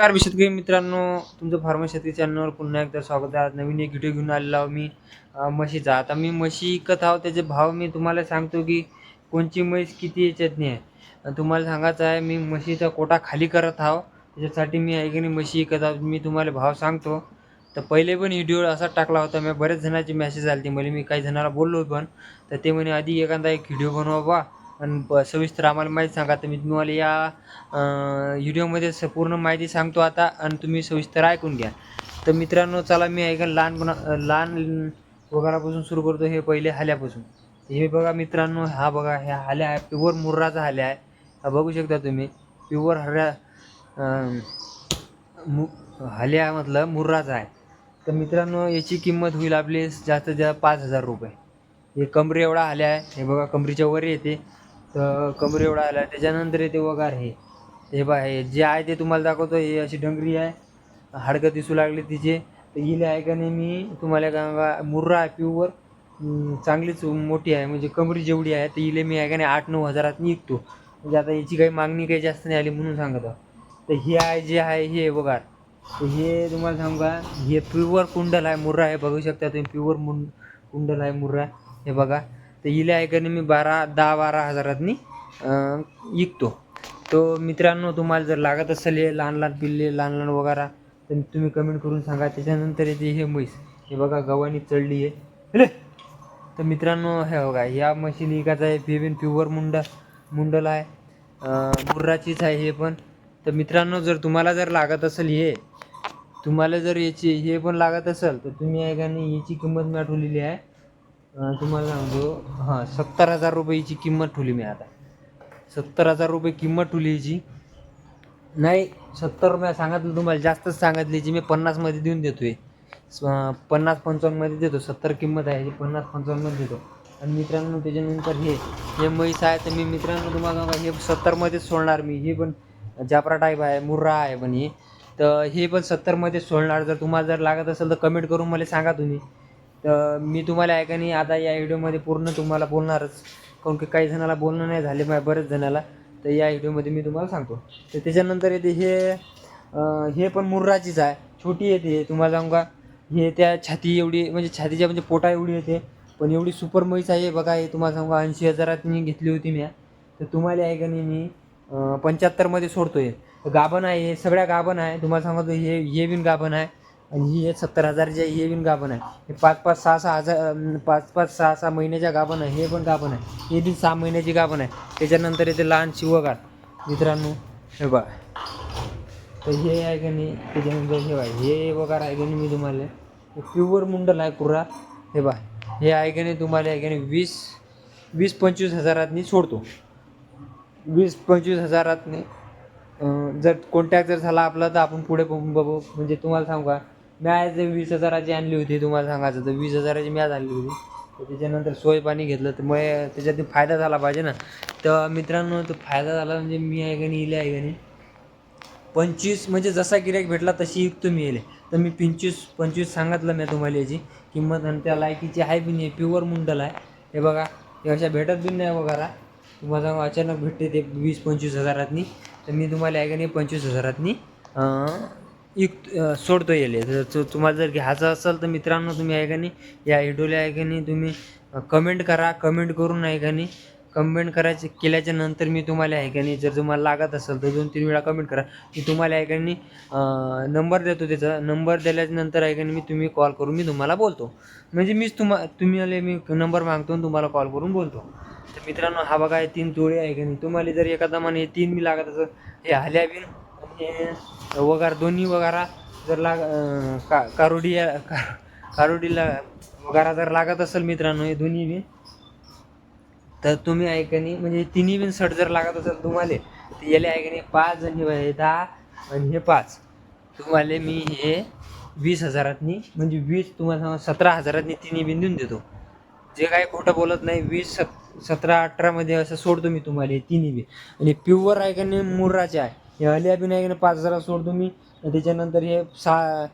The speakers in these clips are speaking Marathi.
नमस्कार शेतकरी मित्रांनो तुमचं फार्मर शेतकरी चॅनलवर पुन्हा एकदा स्वागत आहे. आज नवीन एक व्हिडिओ घेऊन आलेलो आहो मी म्हशीचा. आता मी म्हशी विकत आहो त्याचे भाव मी तुम्हाला सांगतो की कोणची म्हैस किती याच्यातनी आहे. तुम्हाला सांगायचं आहे मी म्हशीचा कोटा खाली करत आहो त्याच्यासाठी मी आहे की नाही म्हशी विकत आहोत मी तुम्हाला भाव सांगतो. तर पहिले पण व्हिडिओ असा टाकला होता मी बऱ्याच जणांची मेसेज आली मला मी काही जणांना बोललो पण तर ते म्हणे आधी एखादा एक व्हिडिओ बनवा बा. आणि सविस्तर आम्हाला माहिती सांगा. तर मी तुम्हाला या व्हिडिओमध्ये स पूर्ण माहिती सांगतो आता आणि तुम्ही सविस्तर ऐकून घ्या. तर मित्रांनो चला मी ऐका लहानपणा लहान वगैरापासून सुरू करतो हे पहिले हाल्यापासून. हे बघा मित्रांनो हा बघा ह्या हाल्या आहे प्युअर मुर्राचा हाल्या आहे. हा बघू शकता तुम्ही प्युअर हऱ्या मु हाल्या म्हटलं मुर्राचा आहे. तर मित्रांनो याची किंमत होईल आपली जास्तीत जास्त पाच हजार रुपये. हे कमरे एवढा आल्या आहे. हे बघा कमरीच्या वर येते. तर कमरे एवढा आला त्याच्यानंतर येते वगार हे हे बा हे जे आहे ते तुम्हाला दाखवतो हे अशी डंगरी आहे. हाडकं दिसू लागली तिचे. तर हिले आहे का नाही मी तुम्हाला का मुर्रा आहे प्युअर चांगलीच मोठी आहे म्हणजे कमरी जेवढी आहे तर हिले मी आहे का नाही आठ नऊ हजारात निघतो. म्हणजे आता याची काही मागणी काही जास्त नाही आली म्हणून सांगत तर हे आहे जे आहे हे वगार. तर हे तुम्हाला सांगू का हे प्युअर कुंडल आहे मुर्रा आहे. बघू शकता तुम्ही प्युअर मुं कुंडल आहे मुर्रा. हे बघा. तर हिले आहे का मी बारा दहा बारा हजारातनी विकतो. तो मित्रांनो तुम्हाला जर लागत असेल हे लहान लहान पिल्ले लहान लहान वगैरे तर तुम्ही कमेंट करून सांगा. त्याच्यानंतर येते हे म्हैस. हे बघा गव्हाणी चढली आहे. तर मित्रांनो हे बघा ह्या मशीन एकाच आहे. हे प्युअर मुंडा मुंडल आहे. मुर्राचीच आहे हे पण. तर मित्रांनो जर तुम्हाला जर लागत असेल हे तुम्हाला जर याची हे पण लागत असेल तर तुम्ही ऐकाने याची किंमत मी आठवलेली आहे. तुम्हाला सांगतो. हां सत्तर हजार रुपयाची किंमत ठेवली मी आता. सत्तर हजार रुपये किंमत ठेवली याची. नाही सत्तर रुपये सांगितलं तुम्हाला जास्तच सांगितली जी मी पन्नासमध्ये देऊन देतो आहे पन्नास पंचावन्नमध्ये देतो. सत्तर किंमत आहे पन्नास पंचावन्नमध्ये देतो. आणि मित्रांनो त्याच्यानंतर हे हे म्हैस आहे तर मी मित्रांनो तुम्हाला हे सत्तरमध्येच सोडणार मी. हे पण जापरा टाईप आहे मुर्रा आहे पण हे. तर हे पण सत्तरमध्येच सोडणार. जर तुम्हाला जर लागत असेल तर कमेंट करून मला सांगा तुम्ही. तर मी तुम्हाला आहे का नाही आता या व्हिडिओमध्ये पूर्ण तुम्हाला बोलणारच. काऊन की काही जणाला बोलणं नाही झाले माझ्या बऱ्याच जणाला. तर या व्हिडिओमध्ये मी तुम्हाला सांगतो. तर त्याच्यानंतर येते हे हे पण मुर्राचीच आहे. छोटी येते तुम्हाला सांगू का? हे त्या छाती एवढी म्हणजे छातीच्या म्हणजे पोटा एवढी येते. पण एवढी सुपर म्हैस आहे बघा हे तुम्हाला सांगू ऐंशी हजारात मी घेतली होती मी तर तुम्हाला आहे का नाही मी पंच्याहत्तरमध्ये सोडतो आहे गाभण आहे हे सगळ्या गाभण आहे. तुम्हाला सांगतो हे हे बिन गाभण आहे. आणि ही एक सत्तर हजारच्या आहे हे बिन गाभण आहे. हे पाच पाच सहा सहा हजार पाच पाच सहा सहा महिन्याच्या गाभण आहे. हे पण गाभण आहे. हे बी सहा महिन्याची गाभण आहे. त्याच्यानंतर येते लहान शिवगार मित्रांनो हे बघा. तर हे आहे का नाही त्याच्यानंतर हे बघा. हे वगार आहे का नाही मी तुम्हाला? प्युअर मुंडल आहे पुरा हे बा हे आहे का नाही तुम्हाला आहे का नाही वीस वीस पंचवीस हजारातनी सोडतो. वीस पंचवीस हजारातनी जर कॉन्टॅक्ट जर झाला आपला तर आपण पुढे बघू. म्हणजे तुम्हाला सांगू का? मी आज वीस हजाराची आणली होती तुम्हाला सांगायचं तर वीस हजाराची मॅच आणली होती. तर त्याच्यानंतर सोय पाणी घेतलं तर मग त्याच्यात फायदा झाला पाहिजे ना. तर मित्रांनो तो फायदा झाला म्हणजे मी आहे का नाही इले आहे का नाही. पंचवीस म्हणजे जसा गिरायक भेटला तशी युक्त मी येले तर मी पंचवीस पंचवीस सांगितलं मी तुम्हाला याची किंमत आणि त्या लायकीची आहे बी नाही प्युअर मुंडल आहे. हे बघा हे अशा भेटत बी नाही वगैरे तुम्हाला सांगू अचानक भेटते ते वीस पंचवीस हजारातनी. तर मी तुम्हाला आहे का नाही पंचवीस हजारातनी अं, सोडतो येले. जर तुम्हाला जर घ्यायचं असेल तर मित्रांनो तुम्ही आहे का नाही या व्हिडिओला आहे का नाही तुम्ही कमेंट करा. कमेंट करून आहे का नाही कमेंट करायचे केल्याच्यानंतर मी तुम्हाला आहे का नाही जर तुम्हाला लागत असेल तर दोन तीन वेळा कमेंट करा. मी तुम्हाला आहे का नाही नंबर देतो त्याचा. नंबर दिल्याच्या नंतर आहे का नाही मी तुम्ही कॉल करून मी तुम्हाला बोलतो. म्हणजे मीच तुम्हा तुम्हाला मी नंबर मागतो आणि तुम्हाला कॉल करून बोलतो. तर मित्रांनो हा बघा हे तीन जोडी आहे का नाही. तुम्हाला जर एखादा मान हे तीन मी लागत असेल हे हल्या बिन हे वगार दोन्ही वगारा जर लाग का कारोडी का- कारोडीला वगारा जर लागत असेल मित्रांनो हे दोन्ही बी तर तुम्ही आहे नाही म्हणजे तिन्ही बिन सट जर लागत असेल तुम्हाला तर याले आहे नाही पाच आणि हे दहा आणि हे पाच. तुम्हाला मी हे वीस हजारातनी म्हणजे वीस तुम्हाला सांगा सतरा हजारातनी तिन्ही बिन देऊन देतो. जे काही खोटं बोलत नाही वीस सत सतरा अठरामध्ये असं सोडतो मी तुम्हाला हे तिन्ही बी. आणि प्युअर ऐकणे नाही मुर्राचे आहे. हे अली बी नाही पाच हजारात सोडतो मी. त्याच्यानंतर हे सहा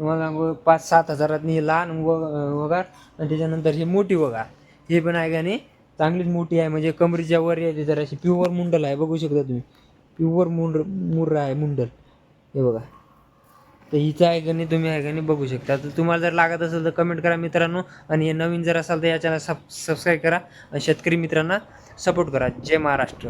तुम्हाला पाच सात हजारातनी हे लहान व वगार. आणि त्याच्यानंतर हे मोठी वगार. हे पण आहे का नाही? चांगलीच मोठी आहे. म्हणजे कमरीच्या वर येते जराशी प्युअर मुंडल आहे. बघू शकता तुम्ही. प्युअर मुंड मुर्रा आहे मुंडल. हे बघा. तर हिचं आहे का नाही तुम्ही आहे का नाही बघू शकता. तर तुम्हाला जर लागत असेल तर कमेंट करा मित्रांनो. आणि हे नवीन जर असाल तर या चॅनल सब सबस्क्राईब करा. आणि शेतकरी मित्रांना सपोर्ट करा. जय महाराष्ट्र.